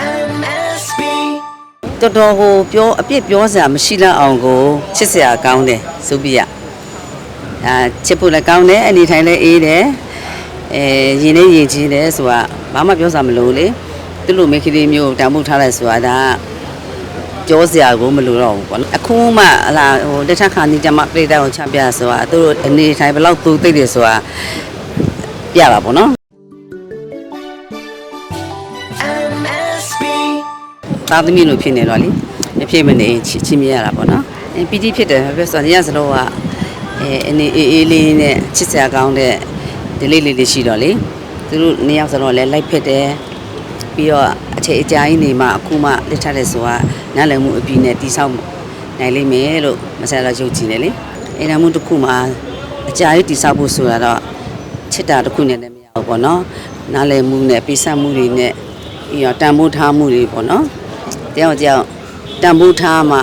MSB တော်တော်ကိုပြောအပြစ်ပြောစရာမရှိလောက်အောင်ကိုချစ်စရာကောင်းတယ်ဆိုပြီးရအာချစ်ဖို့လည်းကောင်းတယ်အနေထိုင်လည်းအေးတယ်အဲရင်လည်းရင်ကြီးတယ်ဆိုတာဘာမှပြောစရာမလိုလေသူ့လိုမိတ်ကလေးမျိုးတန်ဖိုးထားလိုက်ဆိုတာဒါပြောစရာကိုမလိုတော့ဘူးပေါ့နော်အခုမှဟလာဟိုလက်ထက်ခါနေကြမှာပြိတ္တာကိုချပြဆိုတာသူတို့အနေထိုင်ဘယ်လောက်သူသိတယ်ဆိုတာပြတာပေါ့နော် သားသမီးလိုဖြစ်နေတော့လေမဖြစ်မနေချစ်ချင်းမြရတာပေါ့နော်အဲပီတိဖြစ်တယ်ပဲဆိုတော့ညစလုံးကအဲအနေအေးအေးလေးနဲ့ချစ်စရာကောင်းတဲ့ဒီလေးလေးလေးရှိတော့လေသူတို့နှစ်ယောက်စလုံးလည်းလိုက်ဖြစ်တယ်ပြီးတော့အချိန်အကြာကြီးနေမှအခုမှလက်ထပ်တဲ့ဆိုတာနားလည်မှုအပြီးနဲ့တိဆောက်နိုင်လိမ့်မယ်လို့မဆရာတော့ယုံကြည်တယ်လေအဲဒါမှတစ်ခုမှအကြာကြီးတိဆောက်ဖို့ဆိုတာတော့ချစ်တာတစ်ခုနဲ့လည်းမရဘူးပေါ့နော်နားလည်မှုနဲ့ပိစက်မှုတွေနဲ့ပြီးတော့တန်ဖိုးထားမှုတွေပေါ့နော် တယောက်တယောက်တန်ဖိုးထားမှ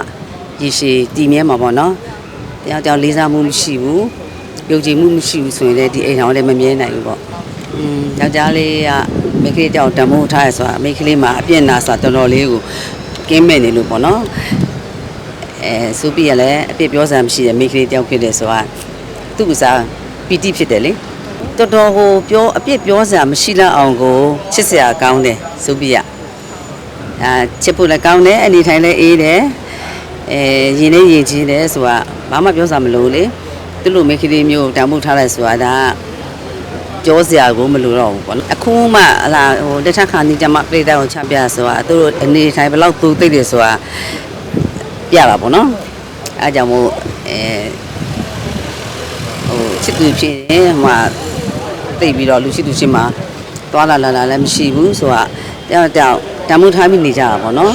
ရည်ရှိတည်မြဲမှာပေါ့နော်တယောက်တယောက်လေးစားမှုမရှိဘူးယုံကြည်မှုမရှိဘူးဆိုရင်လည်းဒီအိမ်တော်လည်းမမြဲနိုင်ဘူးပေါ့อืมယောက်ျားလေးကမိန်းကလေးတယောက်တန်ဖိုးထားရဆိုတာမိန်းကလေးမှာအပြည့်နာဆိုတာတော်တော်လေးကိုကင်းမဲ့နေလို့ပေါ့နော်အဲစူပီကလည်းအပြည့်ပြောစရာမရှိတဲ့မိန်းကလေးတယောက်ဖြစ်တယ်ဆိုတာသူ့ကစားပီတိဖြစ်တယ်လေတော်တော်ကိုပြောအပြည့်ပြောစရာမရှိလောက်အောင်ကိုချစ်စရာကောင်းတယ်စူပီက အာချစ်ဖို့လည်းကောင်းတယ်အနေထိုင်လည်းအေးတယ်အဲရင်လည်းရင်ကြီးတယ်ဆိုတာဘာမှပြောစရာမလိုလေသူ့လိုမိတ်ကလေးမျိုးတန်ဖိုးထားလိုက်ဆိုတာဒါပြောစရာကိုမလိုတော့ဘူးပေါ့နော်အခုမှဟလာဟိုလက်ထက်ခါနေကြမှာပြိတ္တာကိုချပြဆိုတာသူတို့အနေထိုင်ဘယ်လောက်သူသိတယ်ဆိုတာပြတာပေါ့နော်အဲဒါကြောင့်မို့အဲဟိုချစ်သူဖြစ်ရင်ဟိုမှာသိပြီးတော့လူရှိသူချင်းမှာတွာလာလာလာလည်းမရှိဘူးဆိုတာတယောက်တ ယောက်တန်ဖိုးထားပြီးနေကြတာပေါ့နော်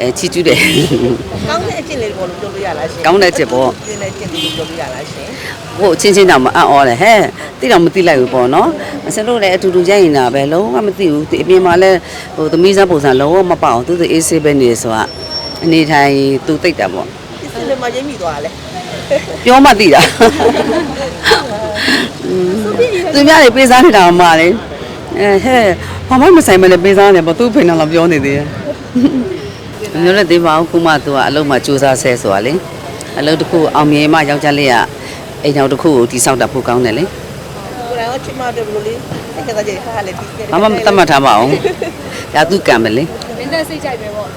အဲချီကျူးတယ်ကောင်းတဲ့အကျင့်လေးကိုပြောလို့ရလားရှင်ကောင်းတဲ့ချက်ပေါ့ကျင့်တဲ့အကျင့်လေးကိုပြောလို့ရလားရှင်ဟိုအချင်းချင်းတောင်မအံ့ဩတယ်ဟဲ့တိတော့မသိလိုက်ဘူးပေါ့နော်မစလို့လည်းအတူတူရိုက်နေတာပဲလုံးဝမသိဘူးဒီအပြင်မှာလည်းဟိုသမီးစားပုံစံလုံးဝမပေါအောင်သူသူအေးဆေးပဲနေဆိုတာအနေထိုင်သူသိတာပေါ့ဒီစလေးမှာရင်းမိသွားတယ်ပြောမှသိတာသူများတွေပေးစားနေတာမှလေအဲဟဲ့ ဘာမှမဆိုင်မလဲပေးစားနေပေါ့သူ့ဖိနေတော့ပြောနေသေးတယ်မျိုးလည်းသိပါအောင်ခုမှသူကအလုံးမှစူးစမ်းဆဲဆိုတာလေအလုံးတစ်ခုအောင်မြင်မှယောက်ျားလေးကအိမ်တော်တစ်ခုကိုတိဆောက်တာဖို့ကောင်းတယ်လေကိုယ်တိုင်ကချစ်မတယ်ဘလို့လေးအဲ့ကတည်းကဟာလေဒီဘာမှမသတ်မှတ်ထားပါအောင်ဒါသူကံပဲလေမင်းသက်စိတ်ကြိုက်ပဲပေါ့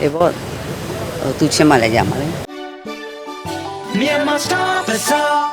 အေးပေါ့ဟိုသူချင်းမှလည်းရမှာလေ Myanmar Star Bazaar